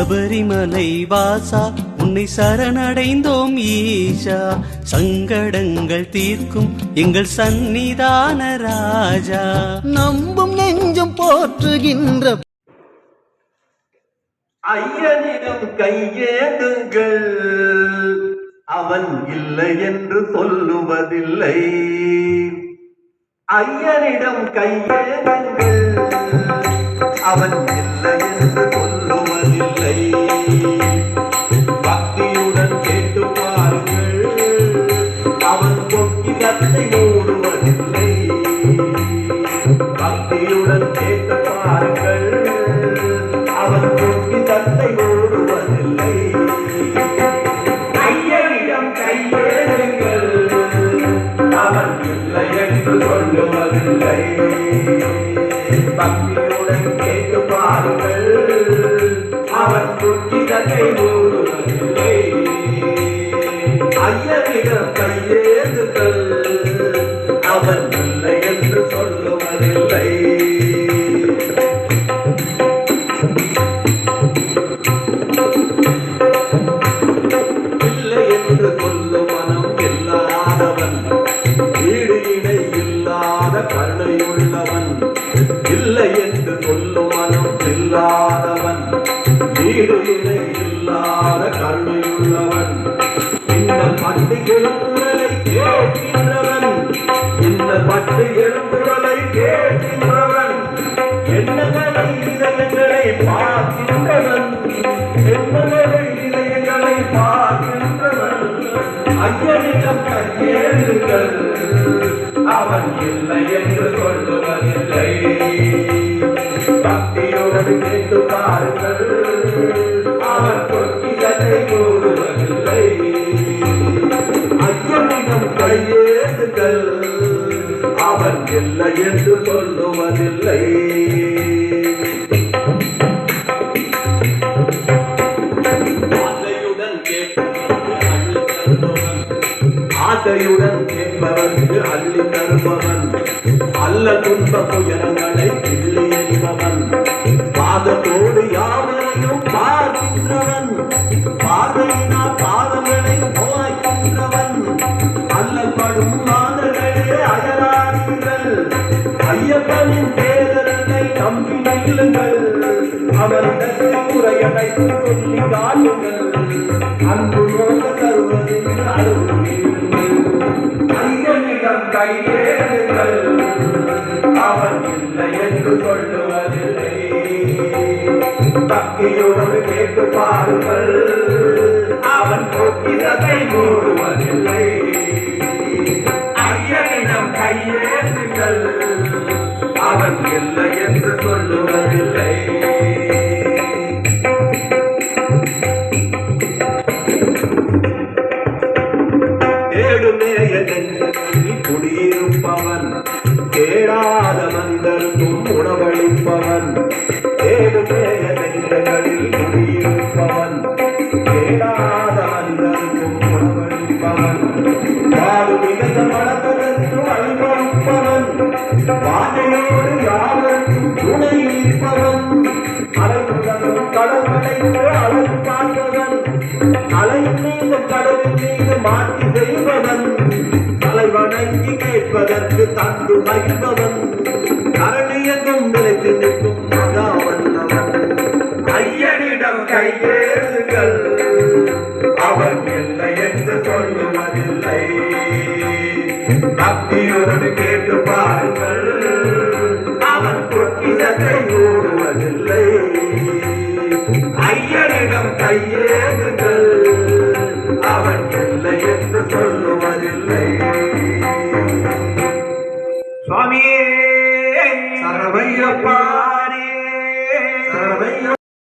சபரிமலை வாசா உன்னை சரணடைந்தோம் ஈஷா. சங்கடங்கள் தீர்க்கும் எங்கள் சந்நிதான ராஜா. நம்பும் நெஞ்சம் போற்றுகின்ற ஐயனிடம் கையேந்துங்கள் அவன் இல்லை என்று சொல்லுவதில்லை. ஐயனிடம் கையேந்துங்கள் அவன் இல்லை பொக்கிலத்தை மூடுவதில்லை பக்தியுடன் கேட்டு பாருங்கள். அவன் பொக்கிலத்தை மூடுவதில்லை ஐயனிடம் கையேறுங்கள். அவன் இல்லை என்று சொல்லுவதில்லை பக்தியுடன் கேட்டு பாருங்கள். அவன் பொக்கிலத்தை இல்லாதவன் வீடு இணை இல்லாத கருணையுள்ளவன். இந்த பட்டு எழுந்துடலை கேட்கின்றவன். இந்த பட்டு எழுந்துடலை கேட்கின்றவன். எண்ணங்களை இதயங்களை பார்க்கின்றவன்? எண்ணங்களை பக்தியோடு கேட்டு பாருங்கள் அவன் பொக்கிலத்தை கூறுவதில்லை ஐயனிடம் கையேறுங்கள் அவன் இல்லை என்று சொல்லுவதில்லை. ஆசையுடன் கேட்பவனுக்கு அள்ளி தருபவன். அல்ல துன்ப புயலங்களை கிள்ளி எறிபவன். பாதத்தோடு யாவரையும் பார்க்கின்றவன். பார்வையினால் பாதங்களை நோய்க்கின்றவன் அல்லப்படும் மாதர்களே அயராதீர்கள். ஐயப்பனின் பேரனை நம்பி நில்லுங்கள் அவரிடத்தில் குறையடைத்து சொல்லி காட்டுங்கள். அன்பு நோக்க தருவதில் அருள்வீர்கள் ஐயனிடம் கையேறுங்கள். அவன் இல்லை என்று சொல்லுவதில்லை. பக்தியோடு கேட்டு பாருங்கள். அவன் பொக்கிதத்தை மூடுவதில்லை. ஐயனிடம் கையேற்றுங்கள் அவன் இல்லை என்று சொல்லுவதில்லை. குடியிருப்பவன். கேடாத மனிதருக்கும் உணவளிப்பவன். தேடுமேய கடலின் மீது கடலின் மாற்றி செய்வதன் தலை வணங்கி கேட்பதற்கு தந்து மகிழ்ந்தவன் கரணியங்கும் நிலைத்து நிற்கும் மகாவல்லவன் ஐயனிடம் கையேறுங்கள் அவன் இல்லை என்று சொல்லுவதில்லை. பக்தியோடு கேட்டு பாருங்கள் அவன் பொக்கிதத்தை ஓடுவதில்லை ஐயனிடம் கையேறு சரணையப்பா